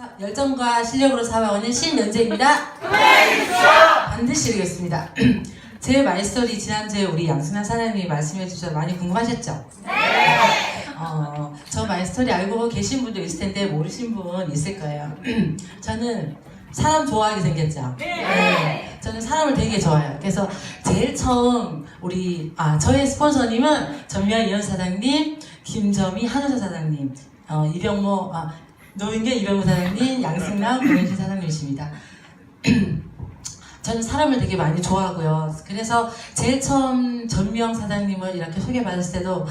사- 열정과 실력으로 살아오는 신연재입니다. 반드시 이루겠습니다. 제 마이스토리 지난주에 우리 양순환 사장님이 말씀해 주셔서 많이 궁금하셨죠? 네. 어, 저 마이스토리 알고 계신 분도 있을 텐데 모르신 분 있을 거예요. 저는 사람 좋아하게 생겼죠. 네. 저는 사람을 되게 좋아해요. 그래서 제일 처음 우리 아 저의 스폰서님은 전미아 이현 사장님, 김점희 한우사 사장님, 어, 이병모 아 노인경 이병모 사장님, 양승남 고현신 사장님이십니다. 저는 사람을 되게 많이 좋아하고요. 그래서 제일 처음 전미영 사장님을 이렇게 소개받았을 때도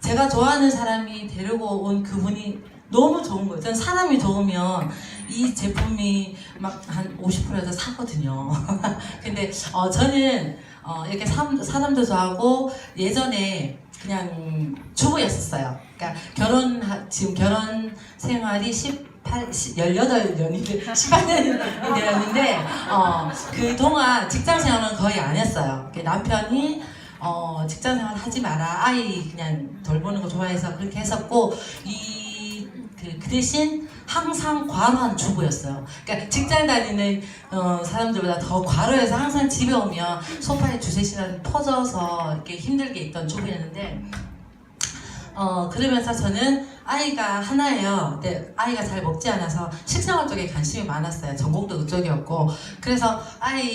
제가 좋아하는 사람이 데리고 온 그분이 너무 좋은 거예요. 저는 사람이 좋으면 이 제품이 막 한 50%에서 사거든요. 근데 어, 저는 어, 이렇게 사람, 사람도 좋아하고 예전에 그냥 주부였었어요. 그러니까 결혼 지금 결혼 생활이 18, 18년이 18년이 되었는데 어, 그 동안 직장 생활은 거의 안 했어요. 그 남편이 어, 직장 생활 하지 마라. 아이 그냥 돌보는 거 좋아해서 그렇게 했었고 이 그, 그 대신 항상 과로한 주부였어요. 그러니까 직장 다니는 어, 사람들보다 더 과로해서 항상 집에 오면 소파에 두세 시간 퍼져서 이렇게 힘들게 있던 주부였는데 어, 그러면서 저는 아이가 하나예요. 근데 아이가 잘 먹지 않아서 식생활 쪽에 관심이 많았어요. 전공도 그쪽이었고. 그래서 아이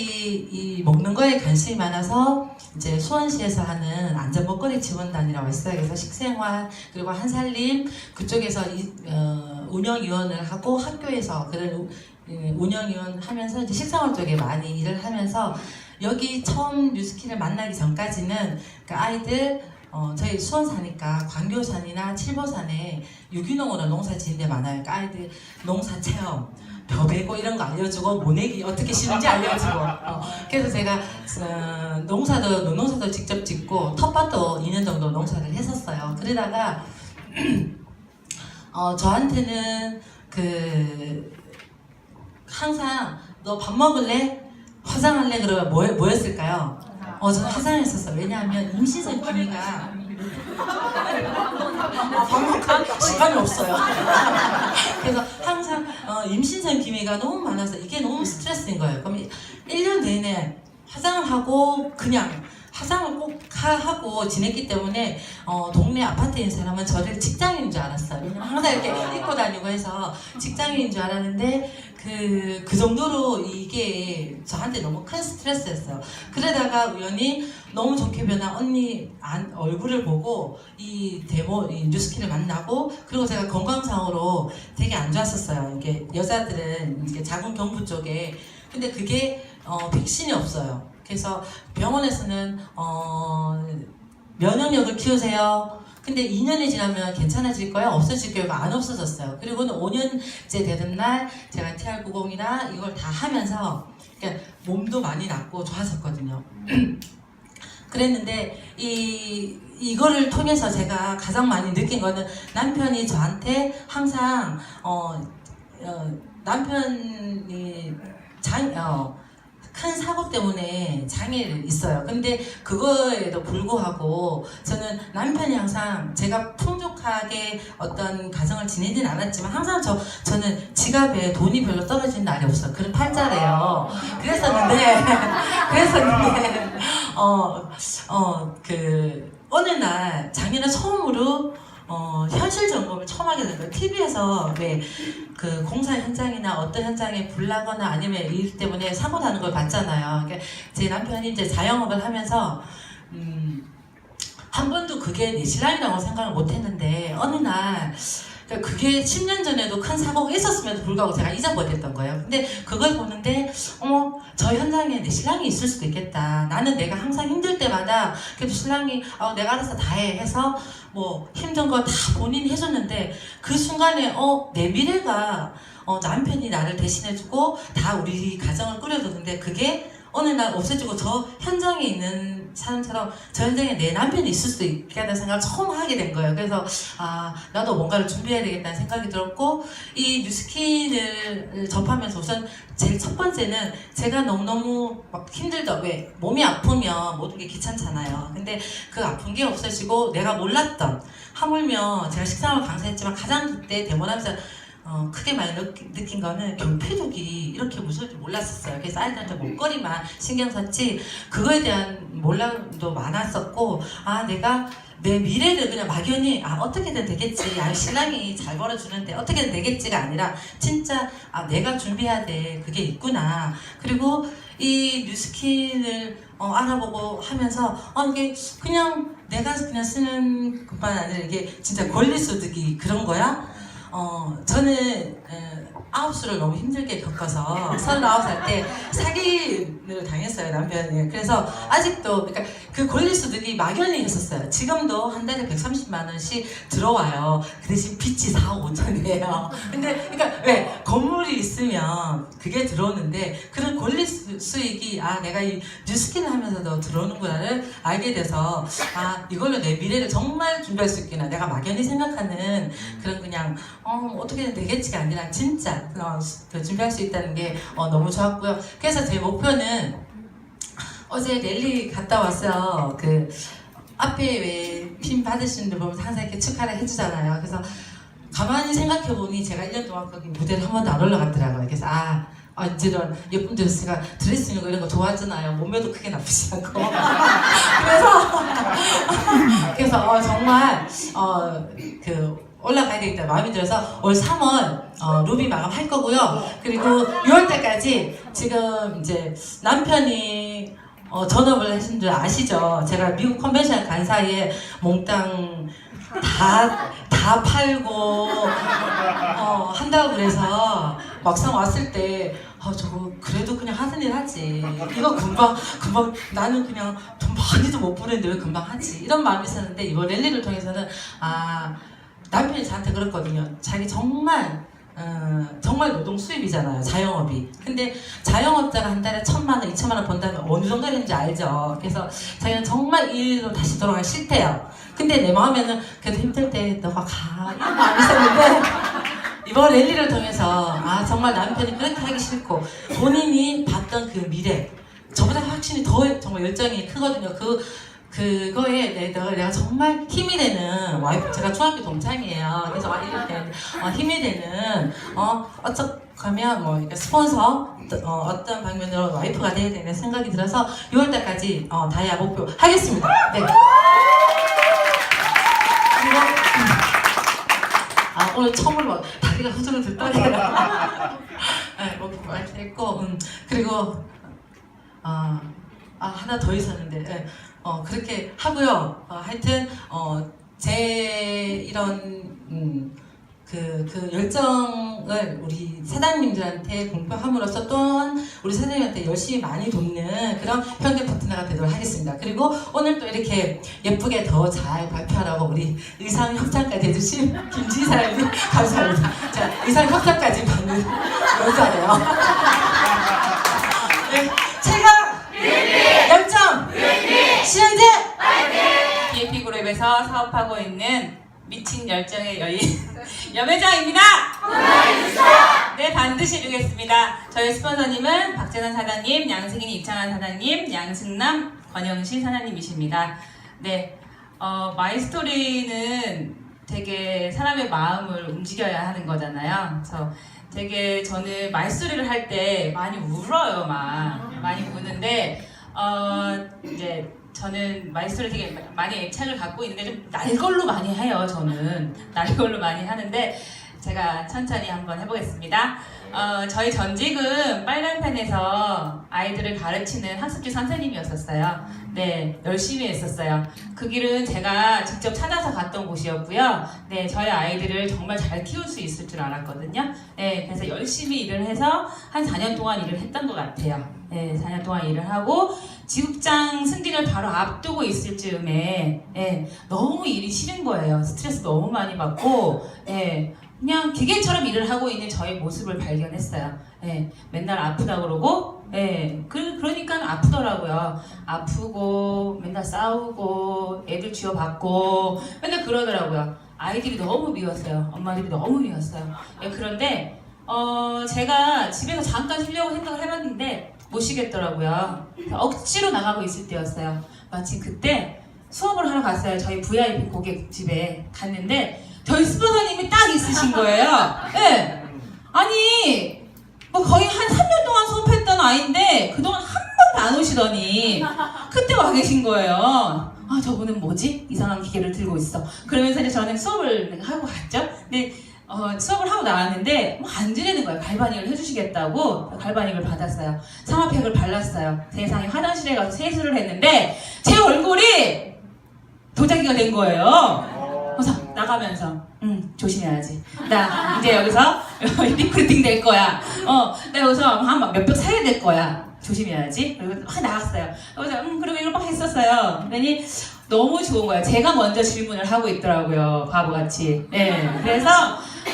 이 먹는 거에 관심이 많아서 이제 수원시에서 하는 안전먹거리 지원단이라고 있어요. 그래서 식생활 그리고 한살림 그쪽에서 이, 어, 운영위원을 하고 학교에서 그런 우- 예, 운영위원 하면서 이제 식생활 쪽에 많이 일을 하면서 여기 처음 뉴스키를 만나기 전까지는 그 아이들 어, 저희 수원 사니까 광교산이나 칠보산에 유기농으로 농사 지은 데 많아요. 그러니까 아이들 농사 체험, 벼 베고 이런 거 알려주고 모내기 어떻게 심는지 알려주고 어, 그래서 제가 어, 농사도 농사도 직접 짓고 텃밭도 2년 정도 농사를 했었어요. 그러다가 어, 저한테는 그 항상 너 밥 먹을래? 화장할래? 그러면 뭐, 뭐였을까요? 어, 저는 화장했었어요. 왜냐하면 임신선 기미가 방목할 시간이 없어요. 그래서 항상 어, 임신선 기미가 너무 많아서 이게 너무 스트레스인 거예요. 그럼 1년 내내 화장을 하고 그냥 화장을 꼭 하- 하고 지냈기 때문에 어, 동네 아파트에 있는 사람은 저를 직장인인 줄 알았어요. 항상 이렇게 입고 다니고 해서 직장인인 줄 알았는데 그, 그 정도로 이게 저한테 너무 큰 스트레스였어요. 그러다가 우연히 너무 좋게 변한 언니 안- 얼굴을 보고 이 데모, 이 뉴스키를 만나고 그리고 제가 건강상으로 되게 안 좋았었어요. 이게 여자들은 이게 자궁 경부 쪽에 근데 그게 어, 백신이 없어요. 그래서 병원에서는 어, 면역력을 키우세요. 근데 2년이 지나면 괜찮아질 거야? 없어질 거야? 안 없어졌어요. 그리고는 5년째 되는 날 제가 TR90이나 이걸 다 하면서 그러니까 몸도 많이 낫고 좋아졌거든요. 그랬는데 이 이거를 통해서 제가 가장 많이 느낀 거는 남편이 저한테 항상 어, 어 남편이 장 어, 큰 사고 때문에 장애를 있어요. 근데 그거에도 불구하고 저는 남편이 항상 제가 풍족하게 어떤 가정을 지내진 않았지만 항상 저 저는 지갑에 돈이 별로 떨어지는 날이 없어요. 그런 팔자래요. 그랬었는데 그랬었는데 어 어 그 어느 날 작년에 처음으로 어, 현실 점검을 처음 하게 된 거예요. TV에서 왜 그 공사 현장이나 어떤 현장에 불 나거나 아니면 일 때문에 사고 나는 걸 봤잖아요. 그러니까 제 남편이 이제 자영업을 하면서 음, 한 번도 그게 내 신랑이라고 생각을 못 했는데 어느 날 그러니까 그게 10년 전에도 큰 사고가 있었음에도 불구하고 제가 잊어버렸던 거예요. 근데 그걸 보는데 어머 저 현장에 내 신랑이 있을 수도 있겠다. 나는 내가 항상 힘들 때마다 그래도 신랑이 어, 내가 알아서 다 해 해서 뭐 힘든 거 다 본인이 해줬는데 그 순간에 어 내 미래가 어, 남편이 나를 대신해주고 다 우리 가정을 꾸려줬는데 그게 어느 날 없어지고 저 현장에 있는 사람처럼 저 현장에 내 남편이 있을 수도 있겠다는 생각을 처음 하게 된 거예요. 그래서 아 나도 뭔가를 준비해야 되겠다는 생각이 들었고 이 뉴스킨을 접하면서 우선 제일 첫 번째는 제가 너무너무 막 힘들다 왜 몸이 아프면 모든 게 귀찮잖아요. 근데 그 아픈 게 없어지고 내가 몰랐던 하물며 제가 식상을 강사했지만 가장 그때 대모하면서 어, 크게 많이 느낀 거는 경피족이 이렇게 무서울 줄 몰랐었어요. 그래서 아이들한테 목걸이만 신경 썼지 그거에 대한 몰락도 많았었고 아 내가 내 미래를 그냥 막연히 아 어떻게든 되겠지. 아 신랑이 잘 벌어주는데 어떻게든 되겠지가 아니라 진짜 아 내가 준비해야 돼. 그게 있구나. 그리고 이 뉴스킨을 어, 알아보고 하면서 어 이게 그냥 내가 그냥 쓰는 것만 아니라 이게 진짜 권리 소득이 그런 거야 어, 저는 에, 아홉 수를 너무 힘들게 겪어서 39살 때 사기 를 당했어요 남편이. 그래서 아직도 그러니까 그 권리소득이 막연히 있었어요. 지금도 한 달에 130만 원씩 들어와요. 그 대신 빚이 4억 5천이에요. 근데 그러니까 왜 건물이 있으면 그게 들어오는데 그런 권리 수- 수익이 아 내가 이 뉴스킨을 하면서도 들어오는구나를 알게 돼서 아 이걸로 내 미래를 정말 준비할 수 있구나. 내가 막연히 생각하는 그런 그냥 어, 어떻게든 되겠지가 아니라 진짜 어, 그 준비할 수 있다는 게 어, 너무 좋았고요. 그래서 제 목표는 어제 랠리 갔다 왔어요. 그 앞에 왜 핀 받으시는 분 보면 항상 이렇게 축하를 해주잖아요. 그래서 가만히 생각해 보니 제가 1년 동안 거기 무대를 한 번도 안 올라갔더라고요. 그래서 아 아, 이런 예쁜 드레스가 드레스 입는 거 이런 거 좋아하잖아요. 몸매도 크게 나쁘지 않고. 그래서 그래서 어, 정말 어, 그 올라가야 되겠다 마음이 들어서 올 3월 어, 루비 마감할 거고요. 그리고 6월 달까지 지금 이제 남편이 어, 전업을 하신 줄 아시죠? 제가 미국 컨벤션 간 사이에 몽땅 다, 다 팔고, 어, 한다고 그래서 막상 왔을 때, 아, 저거, 그래도 그냥 하는 일 하지. 이거 금방, 금방, 나는 그냥 돈 많이도 못 버는데 왜 금방 하지? 이런 마음이 있었는데, 이번 랠리를 통해서는, 아, 남편이 저한테 그랬거든요. 자기 정말, 어, 정말 노동 수입이잖아요. 자영업이. 근데 자영업자가 한 달에 천만 원, 이천만 원 번다면 어느 정도 되는지 알죠. 그래서 자기는 정말 이 일로 다시 돌아가기 싫대요. 근데 내 마음에는 그래도 힘들 때 너가 가 이런 마음이 있었는데 이번 랠리를 통해서 아 정말 남편이 그렇게 하기 싫고 본인이 봤던 그 미래 저보다 확실히 더 정말 열정이 크거든요. 그 그거에 내가, 정말 힘이 되는 와이프 제가 중학교 동창이에요. 그래서 와, 이렇게 어, 힘이 되는 어 어쩌면 뭐 스폰서 어, 어떤 방면으로 와이프가 돼야 되는 생각이 들어서 6월 달까지 어, 다이아 목표 하겠습니다. 네. 그리고 아 오늘 처음으로 다리가 후들후들 떨려요. 네, 목표 많이 했고 음, 그리고 아, 아 하나 더 있었는데 네, 어 그렇게 하고요. 어, 하여튼 어 제 이런 음, 그, 그 열정을 우리 사장님들한테 공표함으로써 또한 우리 사장님한테 열심히 많이 돕는 그런 현대 파트너가 되도록 하겠습니다. 그리고 오늘 또 이렇게 예쁘게 더 잘 발표하라고 우리 의상 협찬까지 해주신 김지사님 감사합니다. 자, 의상 협찬까지 받는 여자예요. 네, 제가 열정 시현재 BAP 그룹에서 사업하고 있는 미친 열정의 여인 염혜정입니다. 네 반드시 이루겠습니다. 저희 스폰서님은 박재선 사장님, 양승인 이창환 사장님, 양승남 권영실 사장님이십니다. 네, 어, 마이스토리는 되게 사람의 마음을 움직여야 하는 거잖아요. 그래서 되게 저는 말소리를 할 때 많이 울어요, 막 많이 우는데 어 이제 저는 말소리 되게 많이 애착을 갖고 있는데 좀 날 걸로 많이 해요, 저는 날 걸로 많이 하는데 제가 천천히 한번 해보겠습니다. 어, 저희 전직은 빨간펜에서 아이들을 가르치는 학습지 선생님이었었어요. 네, 열심히 했었어요. 그 길은 제가 직접 찾아서 갔던 곳이었고요. 네, 저희 아이들을 정말 잘 키울 수 있을 줄 알았거든요. 네, 그래서 열심히 일을 해서 한 4년 동안 일을 했던 것 같아요. 네, 4년 동안 일을 하고 지국장 승진을 바로 앞두고 있을 즈음에 예, 너무 일이 싫은 거예요. 스트레스 너무 많이 받고 예, 그냥 기계처럼 일을 하고 있는 저의 모습을 발견했어요. 예, 맨날 아프다 그러고 예, 그, 그러니까 아프더라고요. 아프고 맨날 싸우고 애들 쥐어받고 맨날 그러더라고요. 아이들이 너무 미웠어요. 엄마들이 너무 미웠어요. 예, 그런데 어, 제가 집에서 잠깐 쉬려고 생각을 해봤는데 못 쉬겠더라고요. 억지로 나가고 있을 때였어요. 마침 그때 수업을 하러 갔어요. 저희 VIP 고객 집에 갔는데 저희 스폰서님이 딱 있 으신 거예요. 네. 아니 뭐 거의 한 3년 동안 수업했던 아이인데 그동안 한 번도 안 오시더니 그때 와 계신 거예요. 아 저분은 뭐지? 이상한 기계를 들고 있어. 그러면서 이제 저는 수업을 하고 갔죠. 근데 어, 수업을 하고 나왔는데 뭐 안 지내는 거예요. 갈바닉을 해주시겠다고 갈바닉을 받았어요. 상아팩을 발랐어요. 세상에 화장실에 가서 세수를 했는데 제 얼굴이 도자기가 된 거예요. 그래서 나가면서 음 조심해야지. 나 이제 여기서 리크루팅 될 거야. 어, 나 여기서 한몇병 사야 될 거야. 조심해야지. 그리고 확 나갔어요. 그래서 음 그리고 이걸 막 했었어요. 그러니 너무 좋은 거예요. 제가 먼저 질문을 하고 있더라고요. 바보같이. 네. 그래서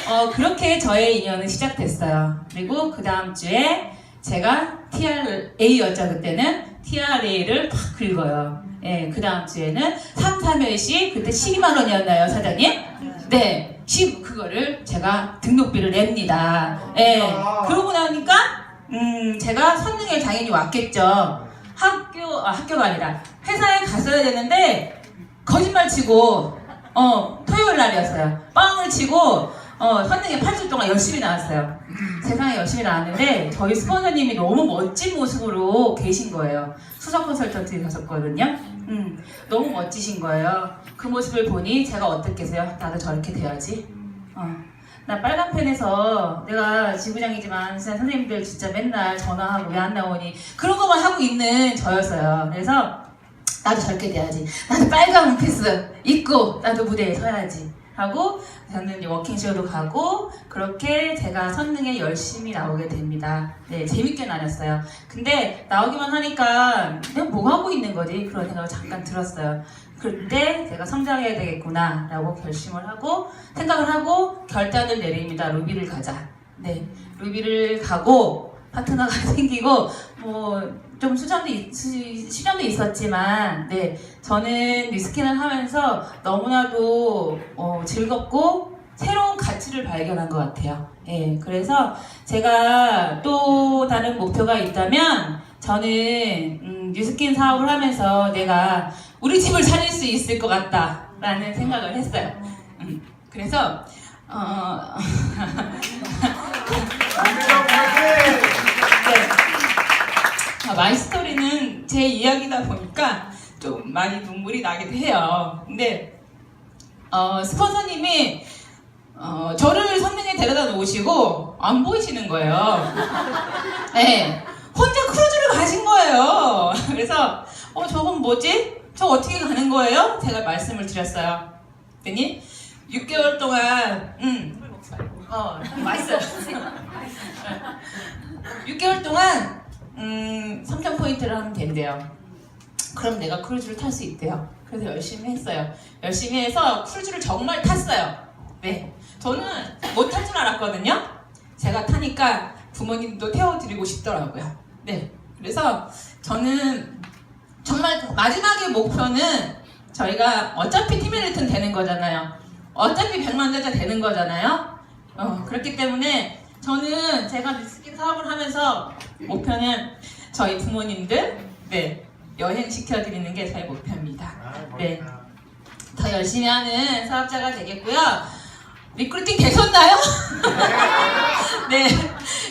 어, 그렇게 저의 인연은 시작됐어요. 그리고 그 다음 주에 제가 TRA였죠 그때는 TRA를 팍 긁어요. 예, 그 다음 주에는 3, 3일씩 그때 12만 원이었나요 사장님? 네, 10 그거를 제가 등록비를 냅니다. 예, 그러고 나니까 음 제가 선능에 당연히 왔겠죠. 학교 아 학교가 아니라 회사에 갔어야 되는데 거짓말 치고 어 토요일 날이었어요. 빵을 치고 어 선능에 8주 동안 열심히 나왔어요. 세상에 열심히 나왔는데 저희 스폰서님이 너무 멋진 모습으로 계신 거예요. 수석 컨설턴트 가셨거든요. 음, 너무 멋지신 거예요. 그 모습을 보니 제가 어떻겠어요? 나도 저렇게 돼야지. 어. 나 빨간 펜에서 내가 지부장이지만 선생님들 진짜 맨날 전화하고 왜 안 나오니 그런 것만 하고 있는 저였어요. 그래서 나도 저렇게 돼야지. 나도 빨간 원피스 입고 나도 무대에 서야지. 하고 저는 이제 워킹쇼도 가고 그렇게 제가 선능에 열심히 나오게 됩니다. 네, 재밌게 나눴어요. 근데 나오기만 하니까 그냥 뭐 하고 있는 거지 그런 생각을 잠깐 들었어요. 그때 제가 성장해야 되겠구나 라고 결심을 하고 생각을 하고 결단을 내립니다. 루비를 가자. 네, 루비를 가고 파트너가 생기고 뭐 좀 수정도 있, 수- 시련도 있었지만 네 저는 리스킨을 하면서 너무나도 어, 즐겁고 새로운 가치를 발견한 것 같아요. 예, 그래서 제가 또 다른 목표가 있다면 저는 음, 뉴스킨 사업을 하면서 내가 우리 집을 살릴 수 있을 것 같다라는 생각을 했어요. 음, 그래서 어, 네. 아, 마이 스토리는 제 이야기다 보니까 좀 많이 눈물이 나기도 해요. 근데 어, 스폰서님이 어, 저를 선릉에 데려다 놓으시고 안 보이시는 거예요. 네. 혼자 크루즈를 가신 거예요. 그래서 어 저건 뭐지? 저 어떻게 가는 거예요? 제가 말씀을 드렸어요. 그랬더니 6개월 동안 음, 어 맛있어요. 6개월 동안 음, 3점 포인트를 하면 된대요. 그럼 내가 크루즈를 탈 수 있대요. 그래서 열심히 했어요. 열심히 해서 크루즈를 정말 탔어요. 네. 저는 못 탈 줄 알았거든요. 제가 타니까 부모님도 태워드리고 싶더라고요. 네. 그래서 저는 정말 마지막의 목표는 저희가 어차피 티밀리튼 되는 거잖아요. 어차피 백만자자 되는 거잖아요. 어, 그렇기 때문에 저는 제가 리스킨 사업을 하면서 목표는 저희 부모님들 네 여행 시켜드리는 게 저희 목표입니다. 아, 네, 더 열심히 하는 사업자가 되겠고요. 리크루팅 되셨나요? 네,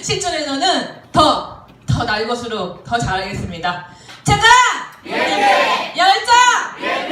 실전에서는 더, 더 날것으로 더 잘하겠습니다. 차가! 예, 예. 열정! 예,